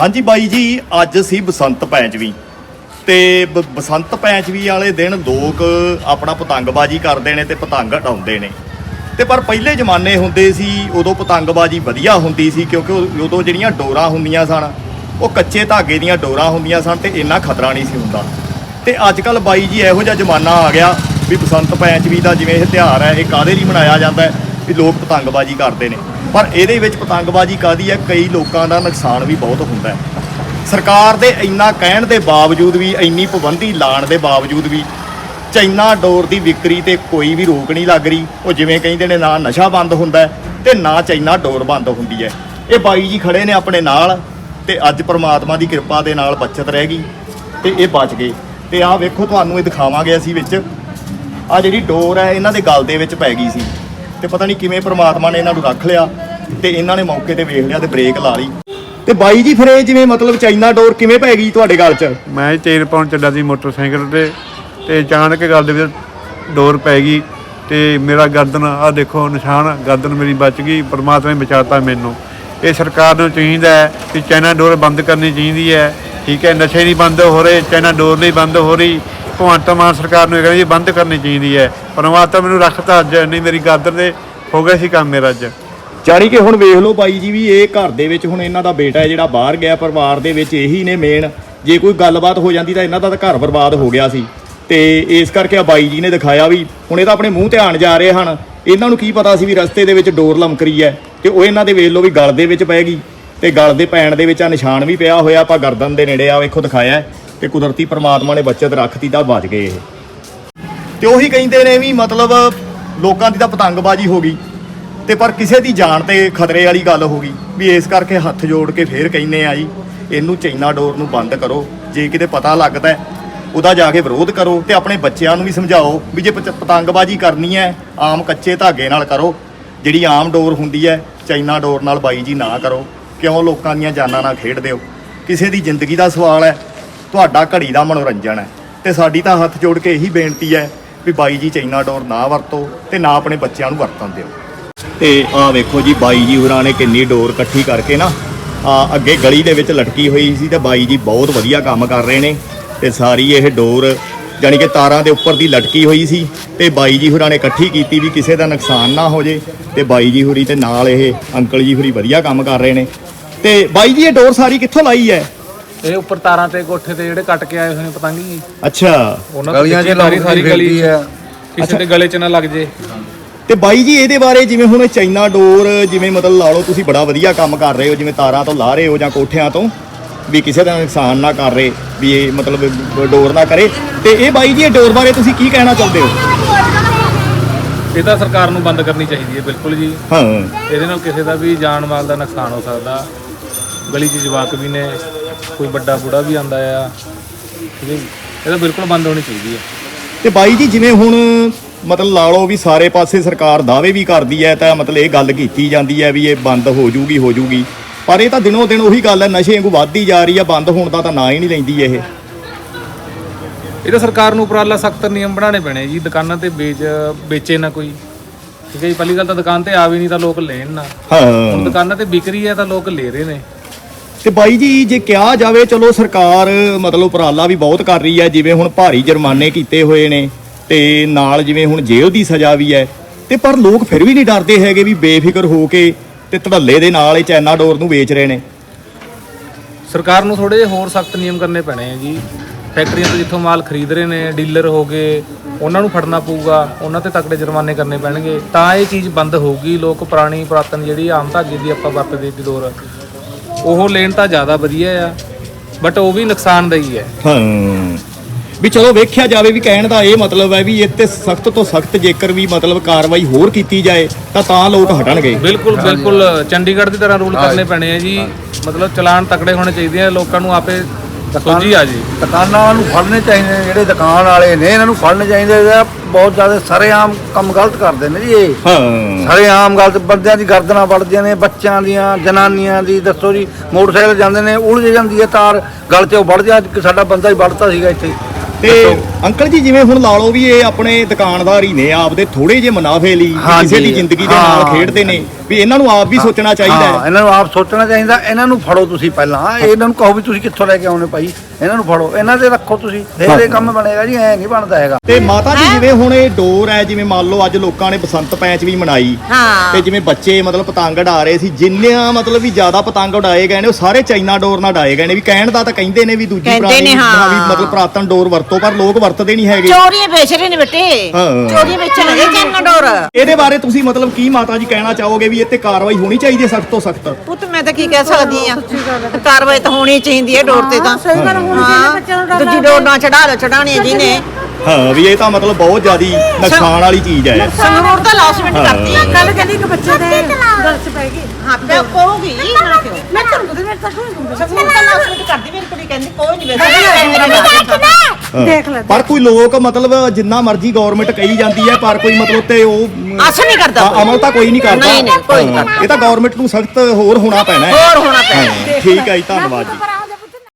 ਹਾਂਜੀ ਬਾਈ ਜੀ, ਅੱਜ ਸੀ ਬਸੰਤ ਪੈਂਚਵੀ ਤੇ ਬ- ਬਸੰਤ ਪੈਂਚਵੀ ਵਾਲੇ ਦਿਨ ਲੋਕ ਆਪਣਾ ਪਤੰਗਬਾਜ਼ੀ ਕਰਦੇ ਨੇ ਤੇ ਪਤੰਗ ਉਡਾਉਂਦੇ ਨੇ। ਤੇ ਪਰ ਪਹਿਲੇ ਜ਼ਮਾਨੇ ਹੁੰਦੇ ਸੀ, ਉਦੋਂ ਪਤੰਗਬਾਜ਼ੀ ਵਧੀਆ ਹੁੰਦੀ ਸੀ ਕਿਉਂਕਿ ਉਦੋਂ ਜਿਹੜੀਆਂ ਡੋਰਾਂ ਹੁੰਦੀਆਂ ਸਨ, ਉਹ ਕੱਚੇ ਧਾਗੇ ਦੀਆਂ ਡੋਰਾਂ ਹੁੰਦੀਆਂ ਸਨ ਤੇ ਇੰਨਾ ਖਤਰਾ ਨਹੀਂ ਸੀ ਹੁੰਦਾ। ਤੇ ਅੱਜ ਕੱਲ ਬਾਈ ਜੀ, ਇਹੋ ਜਿਹਾ ਜ਼ਮਾਨਾ ਆ ਗਿਆ ਵੀ ਬਸੰਤ ਪੈਂਚਵੀ ਦਾ ਜਿਵੇਂ ਇਹ ਤਿਉਹਾਰ ਹੈ, ਇਹ ਕਾਹਦੇ ਲਈ ਮਨਾਇਆ ਜਾਂਦਾ ਹੈ? ਵੀ ਲੋਕ ਪਤੰਗਬਾਜ਼ੀ ਕਰਦੇ ਨੇ। ਪਰ ਇਹਦੇ ਵਿੱਚ ਪਤੰਗਬਾਜ਼ੀ ਕਾਦੀ ਹੈ? ਕਈ ਲੋਕਾਂ ਦਾ ਨੁਕਸਾਨ ਵੀ ਬਹੁਤ ਹੁੰਦਾ ਹੈ। ਸਰਕਾਰ ਦੇ ਇੰਨਾ ਕਹਿਣ ਦੇ ਬਾਵਜੂਦ ਵੀ, ਇੰਨੀ ਪਾਬੰਦੀ ਲਾਣ ਦੇ ਬਾਵਜੂਦ ਵੀ ਚਾਈਨਾ ਡੋਰ ਦੀ ਵਿਕਰੀ ਤੇ ਕੋਈ ਵੀ ਰੋਕ ਨਹੀਂ ਲੱਗ ਰਹੀ। ਉਹ ਜਿਵੇਂ ਕਹਿੰਦੇ ਨੇ, ਨਾ ਨਸ਼ਾ ਬੰਦ ਹੁੰਦਾ ਹੈ ਤੇ ਨਾ ਚਾਈਨਾ ਡੋਰ ਬੰਦ ਹੁੰਦੀ ਹੈ। ਇਹ ਬਾਈ ਜੀ ਖੜੇ ਨੇ ਆਪਣੇ ਨਾਲ ਤੇ ਅੱਜ ਪ੍ਰਮਾਤਮਾ ਦੀ ਕਿਰਪਾ ਦੇ ਨਾਲ ਬਚਤ ਰਹਿ ਗਈ ਤੇ ਇਹ ਬਚ ਗਏ। ਤੇ ਆਹ ਵੇਖੋ, ਤੁਹਾਨੂੰ ਇਹ ਦਿਖਾਵਾਂਗੇ ਅਸੀਂ ਵਿੱਚ। ਆ ਜਿਹੜੀ ਡੋਰ ਹੈ, ਇਹਨਾਂ ਦੇ ਗਲ ਦੇ ਵਿੱਚ ਪੈ ਗਈ ਸੀ। ਤੇ ਪਤਾ ਨਹੀਂ ਕਿਵੇਂ ਪ੍ਰਮਾਤਮਾ ਨੇ ਇਹਨਾਂ ਨੂੰ ਰੱਖ ਲਿਆ ਤੇ ਇਹਨਾਂ ਨੇ ਮੌਕੇ ਤੇ ਵੇਖ ਲਿਆ ਤੇ ਬ੍ਰੇਕ ਲਾ ਲਈ। ਤੇ ਬਾਈ ਜੀ, ਫਿਰ ਇਹ ਜਿਵੇਂ ਮਤਲਬ ਚਾਈਨਾ ਡੋਰ ਕਿਵੇਂ ਪੈ ਗਈ ਤੁਹਾਡੇ ਗੱਲ 'ਚ? ਮੈਂ ਤੇਲ ਪਾਉਣ ਚੱਲਿਆ ਸੀ ਮੋਟਰਸਾਈਕਲ ਤੇ ਤੇ ਅਚਾਨਕ ਗੱਲ ਦੇ ਵਿੱਚ ਡੋਰ ਪੈ ਗਈ ਤੇ ਮੇਰਾ ਗਰਦਨ ਆ ਦੇਖੋ ਨਿਸ਼ਾਨ, ਗਰਦਨ ਮੇਰੀ ਬਚ ਗਈ, ਪਰਮਾਤਮਾ ਨੇ ਬਚਾਤਾ ਮੈਨੂੰ। ਇਹ ਸਰਕਾਰ ਨੂੰ ਚਾਹੀਦਾ ਹੈ ਕਿ ਚਾਈਨਾ ਡੋਰ ਬੰਦ ਕਰਨੀ ਚਾਹੀਦੀ ਹੈ। ਠੀਕ ਹੈ, ਨਸ਼ੇ ਨਹੀਂ ਬੰਦ ਹੋ ਰਹੇ, ਚਾਈਨਾ ਡੋਰ ਨਹੀਂ ਬੰਦ ਹੋ ਰਹੀ। ਭਗਵੰਤ ਮਾਨ ਸਰਕਾਰ ਨੂੰ ਇਹ ਕਹਿੰਦੀ ਬੰਦ ਕਰਨੀ ਚਾਹੀਦੀ ਹੈ। ਪਰਮਾਤਮਾ ਮੈਨੂੰ ਰੱਖਤਾ ਅੱਜ ਨਹੀਂ ਮੇਰੀ ਗਰਦਨ ਦੇ ਹੋ ਗਿਆ ਸੀ ਕੰਮ ਮੇਰਾ ਅੱਜ। ਜਾਣੀ ਕਿ ਹੁਣ ਵੇਖ ਲਓ ਬਾਈ ਜੀ ਵੀ ਇਹ ਘਰ ਦੇ ਵਿੱਚ ਹੁਣ ਇਹਨਾਂ ਦਾ ਬੇਟਾ ਹੈ ਜਿਹੜਾ ਬਾਹਰ ਗਿਆ, ਪਰਿਵਾਰ ਦੇ ਵਿੱਚ ਇਹੀ ਨੇ ਮੇਨ ਜੇ ਕੋਈ ਗੱਲਬਾਤ ਹੋ ਜਾਂਦੀ ਤਾਂ ਇਹਨਾਂ ਦਾ ਤਾਂ ਘਰ ਬਰਬਾਦ ਹੋ ਗਿਆ ਸੀ। ਤੇ ਇਸ ਕਰਕੇ ਆ ਬਾਈ ਜੀ ਨੇ ਦਿਖਾਇਆ ਵੀ ਹੁਣ ਇਹ ਤਾਂ ਆਪਣੇ ਮੂੰਹ ਧਿਆਨ ਜਾ ਰਹੇ ਹਨ। ਇਹਨਾਂ ਨੂੰ ਕੀ ਪਤਾ ਸੀ ਵੀ ਰਸਤੇ ਦੇ ਵਿੱਚ ਡੋਰ ਲਮਕਰੀ ਹੈ ਤੇ ਉਹ ਇਹਨਾਂ ਦੇ ਵੇਖ ਲਓ ਵੀ ਗਲ ਦੇ ਵਿੱਚ ਪੈ ਗਈ। ਤੇ ਗਲ ਦੇ ਪੈਣ ਦੇ ਵਿੱਚ ਆ ਨਿਸ਼ਾਨ ਵੀ ਪਿਆ ਹੋਇਆ, ਆਪਾਂ ਗਰਦਨ ਦੇ ਨੇੜੇ ਆ ਵੇਖੋ ਦਿਖਾਇਆ। ਤੇ ਕੁਦਰਤੀ ਪ੍ਰਮਾਤਮਾ ਨੇ ਬਚਤ ਰੱਖਤੀ ਤਾਂ ਬਚ ਗਏ ਇਹ। ਤੇ ਉਹੀ ਕਹਿੰਦੇ ਨੇ ਵੀ ਮਤਲਬ ਲੋਕਾਂ ਦੀ ਤਾਂ ਪਤੰਗਬਾਜ਼ੀ ਹੋ ਗਈ। ਤੇ ਪਰ ਕਿਸੇ ਦੀ ਜਾਨ ਤੇ ਖਤਰੇ ਵਾਲੀ ਗੱਲ ਹੋ ਗਈ ਵੀ ਇਸ ਕਰਕੇ ਹੱਥ ਜੋੜ ਕੇ ਫੇਰ ਕਹਿੰਨੇ ਆ ਜੀ, ਇਹਨੂੰ ਚਾਈਨਾ ਡੋਰ ਨੂੰ ਬੰਦ ਕਰੋ, ਜੇ ਕਿਤੇ ਪਤਾ ਲੱਗਦਾ, ਉਹਦਾ ਜਾ ਕੇ ਵਿਰੋਧ ਕਰੋ ਤੇ ਆਪਣੇ ਬੱਚਿਆਂ ਨੂੰ ਵੀ ਸਮਝਾਓ ਵੀ ਜੇ ਪਤ- ਪਤੰਗਬਾਜ਼ੀ ਕਰਨੀ ਹੈ, ਆਮ ਕੱਚੇ ਧਾਗੇ ਨਾਲ ਕਰੋ, ਜਿਹੜੀ ਆਮ ਡੋਰ ਹੁੰਦੀ ਹੈ ਚਾਈਨਾ ਡੋਰ ਨਾਲ ਬਾਈ ਜੀ ਨਾ ਕਰੋ, ਕਿਉਂ ਲੋਕਾਂ ਦੀਆਂ ਜਾਨਾਂ ਨਾਲ ਖੇਡਦੇ ਹੋ? ਕਿਸੇ ਦੀ ਜ਼ਿੰਦਗੀ ਦਾ ਸਵਾਲ ਹੈ। ਤੁਹਾਡਾ ਘੜੀ ਦਾ ਮਨੋਰੰਜਨ ਹੈ। ਤੇ ਸਾਡੀ ਤਾਂ ਹੱਥ ਜੋੜ ਕੇ ਇਹੀ ਬੇਨਤੀ ਹੈ ਵੀ ਬਾਈ ਜੀ ਚਾਈਨਾ ਡੋਰ ਨਾ ਵਰਤੋ ਤੇ ਨਾ ਆਪਣੇ ਬੱਚਿਆਂ ਨੂੰ ਵਰਤਣ ਦਿਓ। ਤੇ ਆਹ ਵੇਖੋ ਜੀ, ਬਾਈ ਜੀ ਹੋਰਾਂ ਨੇ ਕਿੰਨੀ ਡੋਰ ਇਕੱਠੀ ਕਰਕੇ ਨਾ ਆ ਅੱਗੇ ਗਲੀ ਦੇ ਵਿੱਚ ਲਟਕੀ ਹੋਈ ਸੀ ਤੇ ਬਾਈ ਜੀ ਬਹੁਤ ਵਧੀਆ ਕੰਮ ਕਰ ਰਹੇ ਨੇ। ਤੇ ਸਾਰੀ ਇਹ ਡੋਰ ਜਾਣੀ ਕਿ ਤਾਰਾਂ ਦੇ ਉੱਪਰ ਦੀ ਲਟਕੀ ਹੋਈ ਸੀ ਤੇ ਬਾਈ ਜੀ ਹੋਰਾਂ ਨੇ ਇਕੱਠੀ ਕੀਤੀ ਵੀ ਕਿਸੇ ਦਾ ਨੁਕਸਾਨ ਨਾ ਹੋ ਜੇ ਤੇ ਬਾਈ ਜੀ ਹੁਰੀ ਤੇ ਨਾਲ ਇਹ ਅੰਕਲ ਜੀ ਹੁਰੀ ਵਧੀਆ ਕੰਮ ਕਰ ਰਹੇ ਨੇ। ਤੇ ਬਾਈ ਜੀ ਇਹ ਡੋਰ ਸਾਰੀ ਕਿੱਥੋਂ ਲਾਈ ਹੈ? ਇਹ ਉੱਪਰ ਤਾਰਾਂ ਤੇ ਕੋਠੇ ਤੇ ਜਿਹੜੇ ਕੱਟ ਕੇ ਆਏ ਹੋਏ ਨੇ ਪਤੰਗੀ ਜੀ। ਅੱਛਾ। ਉਹਨਾਂ ਗਲੀਆਂ 'ਚ ਸਾਰੀ ਗਲੀ ਹੈ। ਕਿਸੇ ਦੇ ਗਲੇ 'ਚ ਨਾ ਲੱਗ ਜੇ। ਤੇ ਬਾਈ ਜੀ ਇਹਦੇ ਬਾਰੇ ਜਿਵੇਂ ਹੁਣ ਚਾਈਨਾ ਡੋਰ ਜਿਵੇਂ ਮਤਲਬ ਲਾ ਲਓ ਤੁਸੀਂ ਬੜਾ ਵਧੀਆ ਕੰਮ ਕਰ ਰਹੇ ਹੋ ਜਿਵੇਂ ਤਾਰਾਂ ਤੋਂ ਲਾ ਰਹੇ ਹੋ ਜਾਂ ਕੋਠਿਆਂ ਤੋਂ ਵੀ ਕਿਸੇ ਦਾ ਨੁਕਸਾਨ ਨਾ ਕਰ ਰਹੇ ਵੀ ਇਹ ਮਤਲਬ ਡੋਰ ਨਾ ਕਰੇ। ਤੇ ਇਹ ਬਾਈ ਜੀ ਇਹ ਡੋਰ ਬਾਰੇ ਤੁਸੀਂ ਕੀ ਕਹਿਣਾ ਚਾਹੁੰਦੇ ਹੋ? ਇਹ ਤਾਂ ਸਰਕਾਰ ਨੂੰ ਬੰਦ ਕਰਨੀ ਚਾਹੀਦੀ ਹੈ ਬਿਲਕੁਲ ਜੀ। ਹਾਂ। ਇਹਦੇ ਨਾਲ ਕਿਸੇ ਦਾ ਵੀ ਜਾਨ ਮਾਲ ਦਾ ਨੁਕਸਾਨ ਹੋ ਸਕਦਾ। ਗਲੀ 'ਚ ਜਵਾਕ ਵੀ ਨੇ ਕੋਈ ਵੱਡਾ ਬੁੜਾ ਵੀ ਆਂਦਾ ਆ। ਇਹ ਤਾਂ ਬਿਲਕੁਲ ਬੰਦ ਹੋਣੀ ਚਾਹੀਦੀ ਹੈ। ਤੇ ਬਾਈ ਜੀ ਜਿਵੇਂ ਹੁਣ ਮਤਲਬ ਲਾ ਲਓ ਵੀ ਸਾਰੇ ਪਾਸੇ ਸਰਕਾਰ ਦਾਅਵੇ ਵੀ ਕਰਦੀ ਹੈ ਤਾਂ ਮਤਲਬ ਇਹ ਗੱਲ ਕੀਤੀ ਜਾਂਦੀ ਹੈ ਵੀ ਇਹ ਬੰਦ ਹੋ ਜੂਗੀ ਹੋ ਜੂਗੀ। ਪਰ ਇਹ ਤਾਂ ਦਿਨੋਂ ਦਿਨ ਉਹੀ ਗੱਲ ਹੈ ਨਸ਼ੇ ਵਾਂਗੂ ਵੱਧਦੀ ਜਾ ਰਹੀ ਹੈ ਬੰਦ ਹੋਣ ਦਾ ਤਾਂ ਨਾਂ ਹੀ ਨਹੀਂ ਲੈਂਦੀ ਇਹ। ਇਹ ਤਾਂ ਸਰਕਾਰ ਨੂੰ ਉਪਰਾਲਾ ਸਖਤ ਨਿਯਮ ਬਣਾਉਣੇ ਪੈਣੇ ਜੀ ਦੁਕਾਨਾਂ ਤੇ ਵੇਚ ਵੇਚੇ ਨਾ ਕੋਈ। ਠੀਕ ਹੈ ਜੀ ਪਹਿਲੀ ਗੱਲ ਤਾਂ ਦੁਕਾਨ ਤੇ ਆਵੇ ਨਹੀਂ ਤਾਂ ਲੋਕ ਲੈਣ ਨਾ। ਹੁਣ ਹਾਂ ਦੁਕਾਨਾਂ ਤੇ ਵਿਕ ਰਹੀ ਹੈ ਤਾਂ ਲੋਕ ਲੈ ਰਹੇ ਨੇ। ਤੇ ਬਾਈ ਜੀ, ਜੇ ਕਿਹਾ ਜਾਵੇ, ਚਲੋ ਸਰਕਾਰ ਮਤਲਬ ਉਪਰਾਲਾ ਵੀ ਬਹੁਤ ਕਰ ਰਹੀ ਹੈ, ਜਿਵੇਂ ਹੁਣ ਭਾਰੀ ਜੁਰਮਾਨੇ ਕੀਤੇ ਹੋਏ ਨੇ ਤੇ ਨਾਲ ਜਿਵੇਂ ਹੁਣ ਜੇਲ੍ਹ ਦੀ ਸਜ਼ਾ ਵੀ ਹੈ। ਤੇ ਪਰ ਲੋਕ ਫਿਰ ਵੀ ਨਹੀਂ ਡਰਦੇ ਹੈਗੇ ਵੀ ਬੇਫਿਕਰ ਹੋ ਕੇ ਤੇ ਧੜੱਲੇ ਦੇ ਨਾਲ ਇਹ ਚਾਈਨਾ ਡੋਰ ਨੂੰ ਵੇਚ ਰਹੇ ਨੇ। ਸਰਕਾਰ ਨੂੰ ਥੋੜੇ ਜਿਹੇ ਹੋਰ ਸਖਤ ਨਿਯਮ ਕਰਨੇ ਪੈਣੇ ਆ ਜੀ। ਫੈਕਟਰੀਆਂ ਤੋਂ ਜਿੱਥੋਂ ਮਾਲ ਖਰੀਦ ਰਹੇ ਨੇ, ਡੀਲਰ ਹੋ ਗਏ, ਉਹਨਾਂ ਨੂੰ ਫੜਨਾ ਪਊਗਾ, ਉਹਨਾਂ ਤੇ ਤਕੜੇ ਜੁਰਮਾਨੇ ਕਰਨੇ ਪੈਣਗੇ। ਤਾਂ ਇਹ ਚੀਜ਼ ਬੰਦ ਹੋਊਗੀ, ਲੋਕ ਪੁਰਾਣੀ, ਪੁਰਾਤਨ ਜਿਹੜੀ ਆਮ ਧਾਗੇ ਦੀ ਆਪਾਂ ਵਰਤਦੇ ਸੀ ਦੌਰ ਉਹ ਲੈਣ ਤਾਂ ਜ਼ਿਆਦਾ ਵਧੀਆ ਆ ਬਟ ਉਹ ਵੀ ਨੁਕਸਾਨਦਾਈ ਹੈ। ਹਾਂ। ਵੀ ਚਲੋ ਵੇਖਿਆ ਜਾਵੇ ਵੀ ਕਹਿਣ ਦਾ ਇਹ ਮਤਲਬ ਹੈ ਵੀ ਇਹ ਤੇ ਸਖਤ ਤੋਂ ਸਖਤ ਜੇਕਰ ਵੀ ਮਤਲਬ ਕਾਰਵਾਈ ਹੋਰ ਕੀਤੀ ਜਾਏ ਤਾਂ ਤਾਂ ਲੋਕ ਹਟਣਗੇ। ਬਿਲਕੁਲ ਬਿਲਕੁਲ ਚੰਡੀਗੜ੍ਹ ਦੀ ਤਰ੍ਹਾਂ ਰੂਲ ਕਰਨੇ ਪੈਣੇ ਆ ਜੀ। ਮਤਲਬ ਚਲਾਨ ਤਕੜੇ ਹੋਣੇ ਚਾਹੀਦੇ ਆ ਲੋਕਾਂ ਨੂੰ ਆਪੇ ਸੋਝੀ ਆ ਜੀ। ਦੁਕਾਨਾਂ ਨੂੰ ਫੜਨੇ ਚਾਹੀਦੇ ਨੇ ਜਿਹੜੇ ਦੁਕਾਨ ਵਾਲੇ ਨੇ ਇਹਨਾਂ ਨੂੰ ਫੜਨੇ ਚਾਹੀਦੇ ਆ ਬਹੁਤ ਜ਼ਿਆਦਾ ਸਰੇਆਮ ਕੰਮ ਗਲਤ ਕਰਦੇ ਨੇ ਜੀ ਇਹ। ਹਾਂ। ਸਰੇਆਮ ਗਲਤ ਬੰਦਿਆਂ ਦੀ ਗਰਦਨਾਂ ਵੱਢਦੀਆਂ ਨੇ ਬੱਚਿਆਂ ਦੀਆਂ ਜਨਾਨੀਆਂ ਦੀ ਦੱਸੋ ਜੀ ਮੋਟਰਸਾਈਕਲ ਜਾਂਦੇ ਨੇ ਉਲਝ ਜਾਂਦੀ ਹੈ ਤਾਰ ਗਲ 'ਚੋਂ ਵੱਢ ਜਾ ਅੱਜ ਸਾਡਾ ਬੰਦਾ ਹੀ ਵੱਢਤਾ ਸੀਗਾ ਇੱਥੇ। ਤੇ ਅੰਕਲ ਜੀ ਜਿਵੇਂ ਹੁਣ ਲਾ ਲਓ ਵੀ ਇਹ ਆਪਣੇ ਦੁਕਾਨਦਾਰ ਹੀ ਨੇ ਆਪਦੇ ਥੋੜੇ ਜਿਹੇ ਮੁਨਾਫੇ ਲਈ ਵੀ ਹਾਂਜੀ, ਕਿਸੇ ਦੀ ਜ਼ਿੰਦਗੀ ਦੇ ਨਾਲ ਹਾਂ। ਖੇਡਦੇ ਨੇ। ਵੀ ਇਹਨਾਂ ਨੂੰ ਆਪ ਵੀ ਸੋਚਣਾ ਚਾਹੀਦਾ ਹਾਂ। ਹੈ ਇਹਨਾਂ ਨੂੰ ਆਪ ਸੋਚਣਾ ਚਾਹੀਦਾ ਇਹਨਾਂ ਨੂੰ ਫੜੋ ਤੁਸੀਂ ਪਹਿਲਾਂ। ਇਹਨਾਂ ਨੂੰ ਕਹੋ ਵੀ ਤੁਸੀਂ ਕਿੱਥੋਂ ਲੈ ਕੇ ਆਉਣੇ ਭਾਈ ਇਹਨਾਂ ਨੂੰ ਫੜੋ ਇਹਨਾਂ ਦੇ ਰੱਖੋ ਤੁਸੀਂ। ਫੇਰ ਇਹ ਕੰਮ ਬਣੇਗਾ ਜੀ ਐ ਨਹੀਂ ਬਣਦਾ ਹੈਗਾ। ਤੇ ਮਾਤਾ ਜੀ ਜਿਵੇਂ ਹੁਣ ਇਹ ਡੋਰ ਹੈ ਜਿਵੇਂ ਮੰਨ ਲਓ ਅੱਜ ਲੋਕਾਂ ਨੇ ਬਸੰਤ ਪੈਂਚ ਵੀ ਮਨਾਈ। ਹਾਂ। ਤੇ ਜਿਵੇਂ ਬੱਚੇ ਮਤਲਬ ਪਤੰਗ ਉਡਾ ਰਹੇ ਸੀ ਜਿੰਨਿਆਂ ਮਤਲਬ ਵੀ ਜ਼ਿਆਦਾ ਪਤੰਗ ਉਡਾਏ ਗਏ ਨੇ ਉਹ ਸਾਰੇ ਚਾਈਨਾ ਡੋਰ ਨਾਲ ਉਡਾਏ ਗਏ ਨੇ। ਵੀ ਕਹਿਣ ਦਾ ਤਾਂ ਕਹਿੰਦੇ ਨੇ ਵੀ ਦੂਜੀ ਕਹਿੰਦੇ ਪੁਰਾਣੀ ਨੇ, ਹਾਂ। ਵੀ ਮਤਲਬ ਪੁਰਾਤਨ ਡੋਰ ਵਰਤੋ ਪਰ ਲੋਕ ਵਰਤਦੇ ਨਹੀਂ ਹੈਗੇ। ਚੋਰੀਆਂ ਵੇਚ ਰਹੇ ਨੇ ਬੇਟੇ। ਹਾਂ। ਚੋਰੀਆਂ ਵੇਚਣ ਲੱਗੇ ਚੰਨ ਡੋਰ। ਇਹਦੇ ਬਾਰੇ ਤੁਸੀਂ ਮਤਲਬ ਕੀ ਮਾਤਾ ਜੀ ਕਹਿਣਾ ਚਾਹੋਗੇ ਵੀ ਇੱਥੇ ਕਾਰਵਾਈ ਹੋਣੀ ਚਾਹੀਦੀ ਹੈ ਸਖਤ ਤੋਂ ਸਖਤ। ਪੁੱਤ ਮੈਂ ਤਾਂ ਕੀ ਕਹਿ ਸਕਦੀ ਆ ਕਾਰਵਾਈ ਤਾਂ ਹੋਣੀ ਚਾਹੀਦੀ ਹੈ ਡੋਰ ਤੇ ਤਾਂ। ਸਹੀ ਗੱਲ ਹੋਣੀ ਚਾਹੀਦੀ ਬੱਚਿਆਂ ਨੂੰ ਡਰ ਦੂਜੀ ਡੋਰ ਨਾ ਚੜਾ ਲੋ ਚੜਾਣੀ ਹੈ ਜਿਹਨੇ। ਹਾਂ ਵੀ ਇਹ ਤਾਂ ਮਤਲਬ ਬਹੁਤ ਜ਼ਿਆਦੀ ਨੁਕਸਾਨ ਵਾਲੀ ਚੀਜ਼ ਹੈ। ਸੰਗਰੂਰ ਤਾਂ ਲੌਸਮੈਂਟ ਕਰਦੀ ਆ। ਕੱਲ ਕਹਿੰਦੀ ਕਿ ਬੱਚੇ ਦੇ ਗਲ ਚ ਪੈ ਗਈ। ਹਾਂ ਪਿਓ ਕਹੂਗੀ ਮੈਂ ਤੁਹਾਨੂੰ ਮੇਰੇ ਤਾਂ ਕੋਈ ਨਹੀਂ ਸੰਗਰੂਰ ਤਾਂ ਲੌਸਮੈਂਟ ਕਰਦੀ ਮੇਰੀ ਕੁੜੀ ਕਹਿੰਦੀ ਕੋਈ ਨਹੀਂ ਵੇਖਦਾ ਹਾਂ। ਦੇਖ ਲੈ। ਪਰ ਕੋਈ ਲੋਕ ਮਤਲਬ ਜਿੰਨਾ ਮਰਜ਼ੀ ਗਵਰਨਮੈਂਟ ਕਹੀ ਜਾਂਦੀ ਹੈ ਪਰ ਕੋਈ ਮਤਲਬ ਤੇ ਉਹ ਅਸਰ ਨਹੀਂ ਕਰਦਾ ਹਾਂ, ਅਮਲ ਤਾਂ ਕੋਈ ਨਹੀਂ ਕਰਦਾ। ਨਹੀਂ, ਨਹੀਂ, ਕੋਈ ਨਹੀਂ ਹਾਂ, ਇਹ ਤਾਂ ਗਵਰਨਮੈਂਟ ਨੂੰ ਸਖਤ ਹੋਰ ਹੋਣਾ ਪੈਣਾ ਹੈ। ਹੋਰ ਹੋਣਾ ਪੈਣਾ। ਹਾਂ, ਠੀਕ ਹੈ ਜੀ ਧੰਨਵਾਦ ਜੀ।